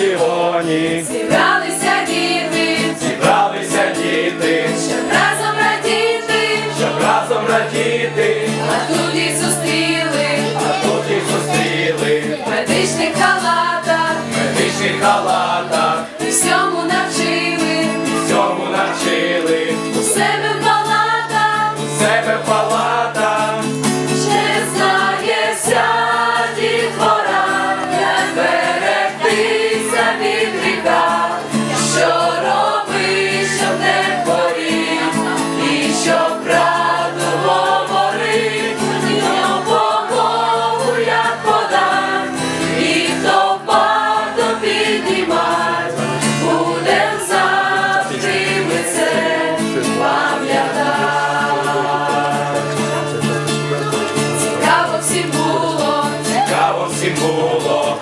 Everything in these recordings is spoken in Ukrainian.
стадіоні, зібралися діти, зібралися діти, щоб разом радіти, щоб разом радіти, а тут і зустріли, а тут і зустріли, в медичних халатах, в халатах, і всьому навчили, всьому навчили. У себе.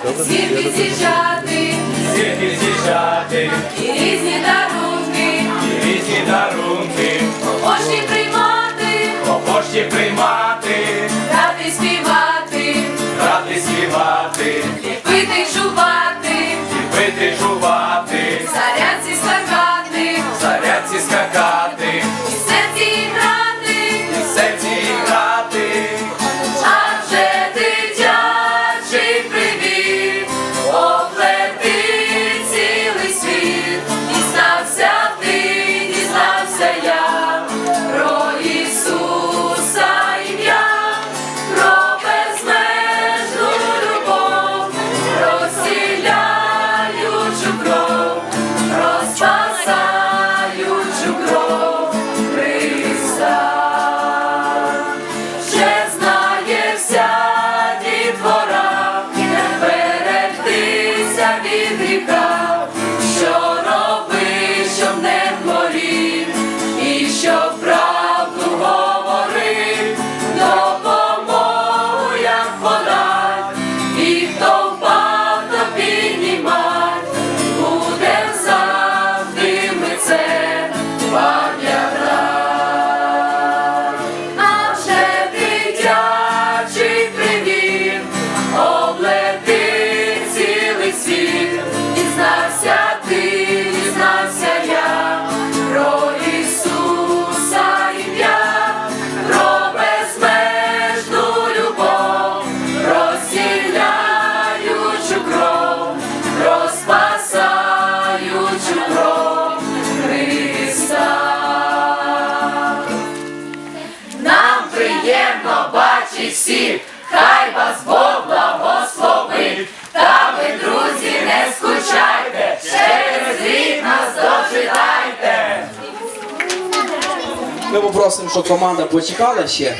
звідки з'їжджати, звідки з'їжджати, і різні дарунки, і різні дарунки, по пошті приймати, по пошті приймати. гарно бачить всіх, хай вас Бог благословить, та ви, друзі, не скучайте, через рік нас дочитайте. Ми попросимо, щоб команда почекала ще.